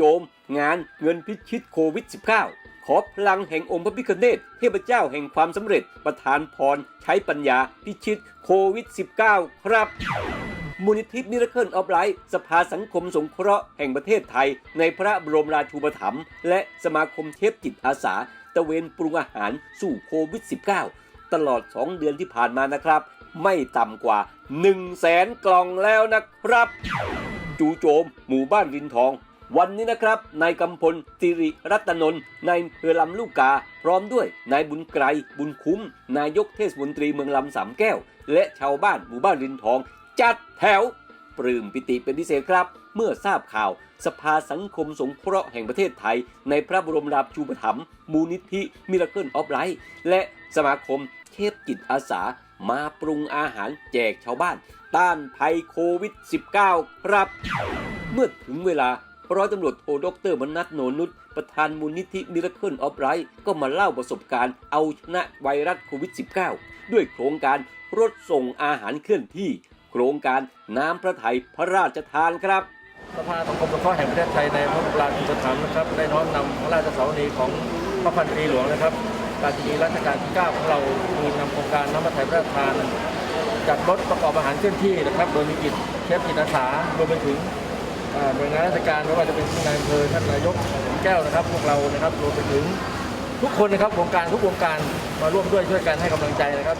จู่โจม งานเงินพิชิตโควิด -19 ขอพลังแห่งองค์พระพิฆเนศเทพเจ้าแห่งความสำเร็จประทานพรใช้ปัญญาพิชิตโควิด -19 ครับมูลนิธิมิราเคิลออฟไลท์สภาสังคมสงเคราะห์แห่งประเทศไทย ในพระบรมราชูปถัมภ์และสมาคมเทพจิตอาสา ตะเวนปรุงอาหารสู่โควิด -19 ตลอด 2 เดือนที่ผ่านมานะครับ ไม่ต่ำกว่า 1 0 0 0 0แสนกล่องแล้วนะครับ จูโจม หมู่บ้านรินทอง วันนี้นะครับนายกำพลสิริรัตนนท์นายอำเภอลำลูกกา พร้อมด้วยนายบุญไกรบุญคุ้ม นายกเทศมนตรีเมืองลำสามแก้ว และชาวบ้านหมู่บ้านรินทอง จัดแถว ปลื้มปิติเป็นพิเศษครับ เมื่อทราบข่าว สภาสังคมสงเคราะห์แห่งประเทศไทย ในพระบรมราชูปถัมภ์มูลนิธิมิราเคิลออฟไลท์และสมาคมเทพจิตอาสามาปรุงอาหารแจกชาวบ้าน ต้านภัยโควิด -19 ครับ เมื่อถึงเวลา ร้อยตำรวจโทดรมนัทโนนุชประธานมูลนิธิมิราเคิลออฟไ h t ก็มาเล่าประสบการณ์เอาชนะไวรัสโควิด -19 ด้วยโครงการรถส่งอาหารเคลื่อนที่ โครงการน้ำพระทัยพระราชทานครับสภาสังคมสงเคราะห์แห่งประเทศไทยในพระบรมราชูปถัมนะครับได้น้อมนำพระราชสวนีของพระพันตรีหลวงนะครับการที่รัชกาลที่ 9 ของเราคือนำโครงการน้ำพระทัยพระราชทานจัดรถประกอบอาหารเคลื่อนที่นะครับ โดยมีกิจเชฟจิตอาสารวมไปถึง หน่วยงานราชการไม่ว่าจะเป็นนายอำเภอท่านนายกแก้วนะครับ พวกเรานะครับรวมไปถึงทุกคนนะครับวงการทุกวงการมาร่วมด้วยช่วยกันให้กำลังใจนะครับ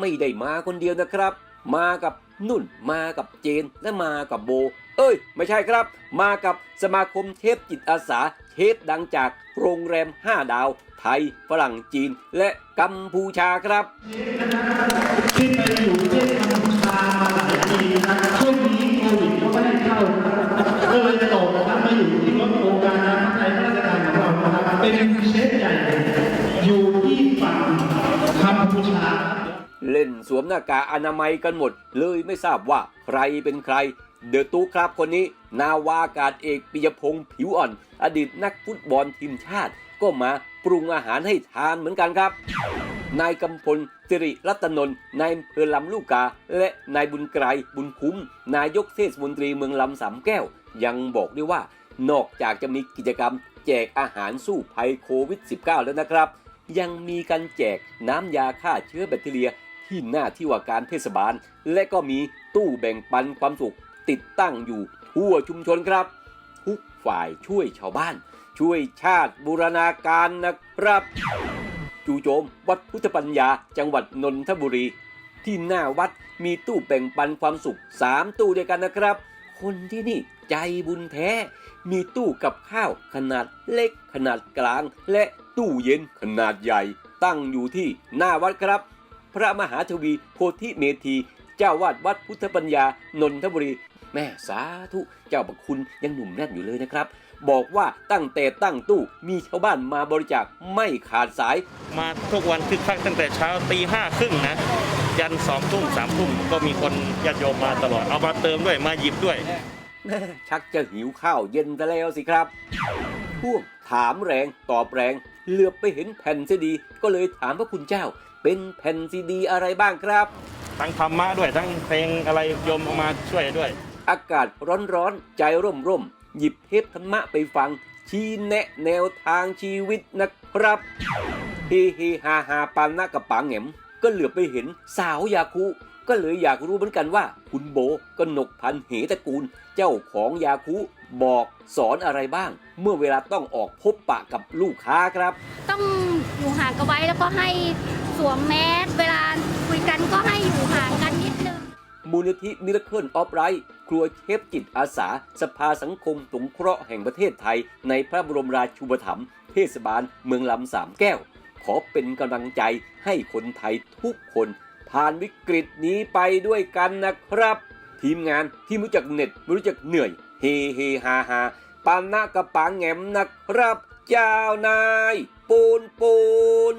ไม่ได้มาคนเดียวนะครับ มากับนุ่น มากับเจนและมากับโบ เอ้ย ไม่ใช่ครับ มากับสมาคมเทพจิตอาสาเทพดังจากโรงแรม 5 ดาว ไทย ฝรั่งจีน และกัมพูชาครับที่ไปอยู่ประเทศกัมพูชาหลายปีนะ เล่นสวมหน้ากากอนามัยกันหมด เลยไม่ทราบว่าใครเป็นใคร เดอะตู้ครับคนนี้ นาวากาศเอกปิยพงศ์ผิวอ่อน อดีตนักฟุตบอลทีมชาติ ก็มาปรุงอาหารให้ทานเหมือนกันครับ นายกำพลสิริรัตนนท์นายเภอลำลูกกา และนายบุญไกรบุญคุ้ม นายกเทศมนตรีเมืองลำสามแก้ว ยังบอกด้วยว่านอกจากจะมีกิจกรรมแจกอาหารสู้ภัยโควิด -19 แล้วนะครับ ยังมีการแจกน้ำยาฆ่าเชื้อแบคทีเรียที่หน้าที่ว่าการเทศบาล และก็มีตู้แบ่งปันความสุขติดตั้งอยู่ทั่วชุมชนครับ ทุกฝ่ายช่วยชาวบ้าน ช่วยชาติบูรณาการนะครับ จูโจม วัดพุทธปัญญาจังหวัดนนทบุรี ที่หน้าวัดมีตู้แบ่งปันความสุข 3 ตู้ด้วยกันนะครับ คนที่นี่ใจบุญแท้ มีตู้กับข้าวขนาดเล็กขนาดกลางและ ตู้เย็นขนาดใหญ่ตั้งอยู่ที่หน้าวัดครับ พระมหาทวีโพธิเมธี เจ้าวาดวัดพุทธปัญญานนทบุรี แม่สาธุเจ้าประคุณยังหนุ่มแน่นอยู่เลยนะครับ บอกว่าตั้งแต่ตั้งตู้มีชาวบ้านมาบริจาคไม่ขาดสาย มาทุกวันคึกคักตั้งแต่เช้าตีห้าครึ่งนะ ยันสองทุ่มสามทุ่มก็มีคนญาติโยมมาตลอดเอามาเติมด้วยมาหยิบด้วย แม่ชักจะหิวข้าวเย็นซะแล้วสิครับพ่วงถามแรงตอบแรง เหลือบไปเห็นแผ่นซีดี ก็เลยถามพระคุณเจ้า เป็นแผ่นซีดีอะไรบ้างครับ ทั้งธรรมะด้วยทั้งเพลงอะไรโยมเอามาช่วยด้วย อากาศร้อนๆ ใจร่มๆหยิบเทปธรรมะไปฟัง ชี้แนะแนวทางชีวิตนะครับเฮเฮฮาฮาปานหน้ากระปังแหงมก็เหลือบไปเห็นสาวยาคุ ก็เลยอยากรู้เหมือนกันว่า คุณโบกนกพันธ์เหตระกูล เจ้าของยาคุบอกสอนอะไรบ้าง เมื่อเวลาต้องออกพบปะกับลูกค้าครับ ต้องอยู่ห่างกันไว้แล้วก็ให้สวมแมสเวลาคุยกันก็ให้อยู่ห่างกันนิดนึงมูลนิธิมิราเคิลออฟไรท์ครัวเชฟจิตอาสา สภาสังคมสงเคราะห์แห่งประเทศไทย ในพระบรมราชูปถัมภ์เทศบาลเมืองลำสามแก้ว ขอเป็นกำลังใจให้คนไทยทุกคน ผ่านวิกฤตนี้ไปด้วยกันนะครับ ทีมงานที่ไม่รู้จักเหน็ดไม่รู้จักเหนื่อย เฮเฮฮาฮาปานหน้ากระปังแหงมนะครับ เจ้านาย ปูนปูน